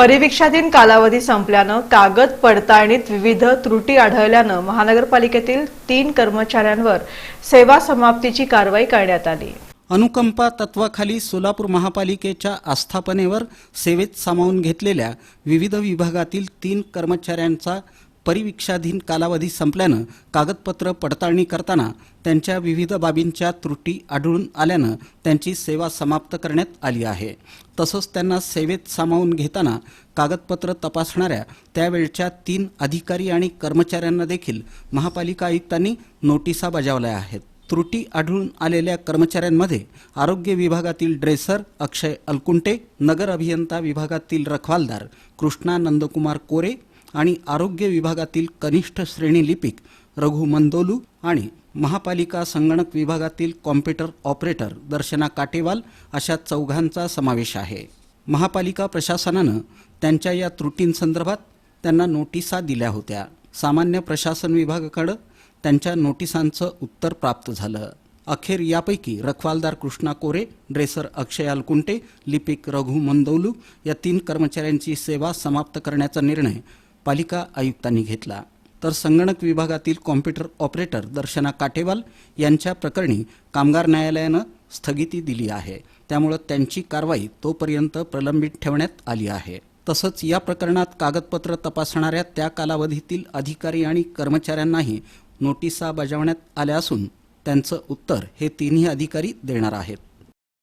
परिवीक्षाधीन कालावधी संपल्यानं कागद पडताळणीत विविध त्रुटी आढळल्यानं महानगरपालिकेतील तीन कर्मचाऱ्यांवर सेवा समाप्तीची कारवाई करण्यात आली. अनुकंपा तत्वाखाली सोलापूर महापालिकेच्या आस्थापनेवर सेवेत सामावून घेतलेल्या विविध विभागातील तीन कर्मचाऱ्यांचा परिविक्षाधीन कालावधी संपल्यानं कागदपत्र पडताळणी करताना त्यांच्या विविध बाबींच्या त्रुटी आढळून आल्यानं त्यांची सेवा समाप्त करण्यात आली आहे. तसंच त्यांना सेवेत सामावून घेताना कागदपत्र तपासणाऱ्या त्यावेळच्या तीन अधिकारी आणि कर्मचाऱ्यांना देखील महापालिका आयुक्तांनी नोटिसा बजावल्या आहेत. त्रुटी आढळून आलेल्या कर्मचाऱ्यांमध्ये आरोग्य विभागातील ड्रेसर अक्षय अलकुंटे नगर अभियंता विभागातील रखवालदार कृष्णा नंदकुमार कोरे आणि आरोग्य विभागातील कनिष्ठ श्रेणी लिपिक रघु मंदोलू आणि महापालिका संगणक विभागातील कॉम्प्युटर ऑपरेटर दर्शना काटेवाल अशा चौघांचा समावेश आहे. महापालिका प्रशासनानं त्यांच्या या त्रुटींसंदर्भात त्यांना नोटिसा दिल्या होत्या. सामान्य प्रशासन विभागाकडं त्यांच्या नोटिसांचं उत्तर प्राप्त झालं. अखेर यापैकी रखवालदार कृष्णा कोरे ड्रेसर अक्षय अलकुंटे लिपिक रघु मंदौलू या तीन कर्मचाऱ्यांची सेवा समाप्त करण्याचा निर्णय पालिका आयुक्तांनी घेतला. तर संगणक विभागातील कॉम्प्युटर ऑपरेटर दर्शना काटेवाल यांच्या प्रकरणी कामगार न्यायालयानं स्थगिती दिली आहे. त्यामुळं त्यांची कारवाई तोपर्यंत प्रलंबित ठेवण्यात आली आहे. तसंच या प्रकरणात कागदपत्र तपासणाऱ्या त्या कालावधीतील अधिकारी आणि कर्मचाऱ्यांनाही नोटिसा बजावण्यात आल्या असून त्यांचं उत्तर हे तिन्ही अधिकारी देणार आहेत.